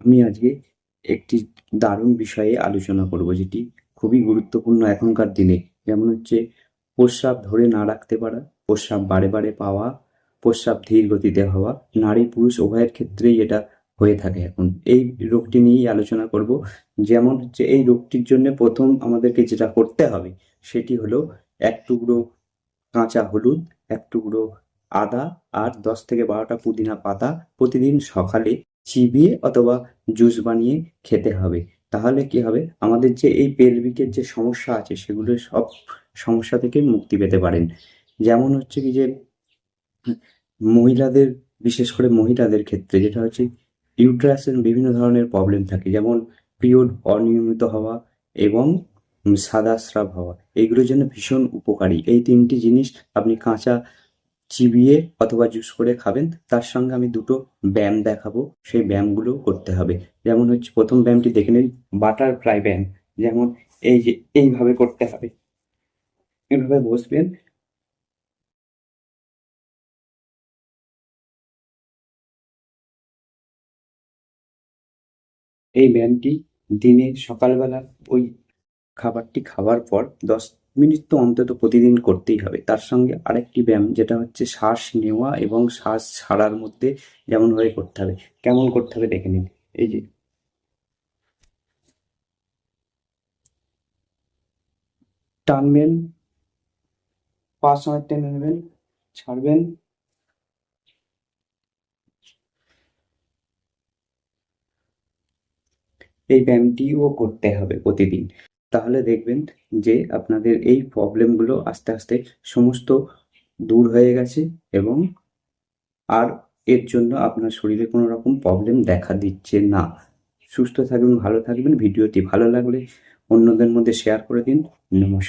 আমি আজকে একটি দারুণ বিষয়ে আলোচনা করব, যেটি খুবই গুরুত্বপূর্ণ এখনকার দিনে। যেমন হচ্ছে, প্রস্রাব ধরে না রাখতে পারা, প্রস্রাব বারে বারে পাওয়া, প্রস্রাব ধীর গতিতে হওয়া, নারী পুরুষ উভয়ের ক্ষেত্রেই এটা হয়ে থাকে এখন। এই রোগটি নিয়েই আলোচনা করব। যেমন হচ্ছে, এই রোগটির জন্য প্রথম আমাদেরকে যেটা করতে হবে, সেটি হলো এক টুকরো কাঁচা হলুদ, এক টুকরো আদা আর দশ থেকে বারোটা পুদিনা পাতা প্রতিদিন সকালে চিবিয়ে অথবা জুস বানিয়ে খেতে হবে। তাহলে কি হবে? আমাদের যে এই পেলভিকের যে সমস্যা আছে, সেগুলো সব সমস্যা থেকে মুক্তি পেতে পারেন। যেমন হচ্ছে কি যে, মহিলাদের, বিশেষ করে মহিলাদের ক্ষেত্রে যেটা হচ্ছে ইউট্রাসের বিভিন্ন ধরনের প্রবলেম থাকে। যেমন পিরিয়ড অনিয়মিত হওয়া এবং সাদা স্রাব হওয়া। এইগুলোর জন্য ভীষণ উপকারী। এই তিনটি জিনিস আপনি কাঁচা চিবিয়ে অথবা জুস করে খাবেন, তার সঙ্গে আমি দুটো ব্যায়াম দেখাবো। সেই ব্যায়ামগুলো করতে হবে। যেমন হচ্ছে প্রথম ব্যায়ামটি দেখে নিন, বাটারফ্লাই ব্যায়াম। যেমন এই যে এইভাবে করতে হবে। এইভাবে বসবেন। এই ব্যায়ামটি দিনে সকালবেলা ওই খাবারটি খাওয়ার পর দশ মিনিট তো অন্তত প্রতিদিন করতেই হবে। তার সঙ্গে আরেকটি ব্যায়াম, যেটা হচ্ছে শ্বাস নেওয়া এবং শ্বাস ছাড়ার মধ্যে যেমন ভাবে করতে হবে, কেমন করতে হবে দেখে নিন। এই যে। টানবেন পাঁচ সময় টেনে নেবেন, ছাড়বেন। এই ব্যায়ামটিও করতে হবে প্রতিদিন। তাহলে দেখবেন যে আপনাদের এই প্রবলেমগুলো আস্তে আস্তে সমস্ত দূর হয়ে গেছে এবং আর এর জন্য আপনার শরীরে কোনো রকম প্রবলেম দেখা দিচ্ছে না। সুস্থ থাকবেন, ভালো থাকবেন। ভিডিওটি ভালো লাগলে অন্যদের মধ্যে শেয়ার করে দিন। নমস্কার।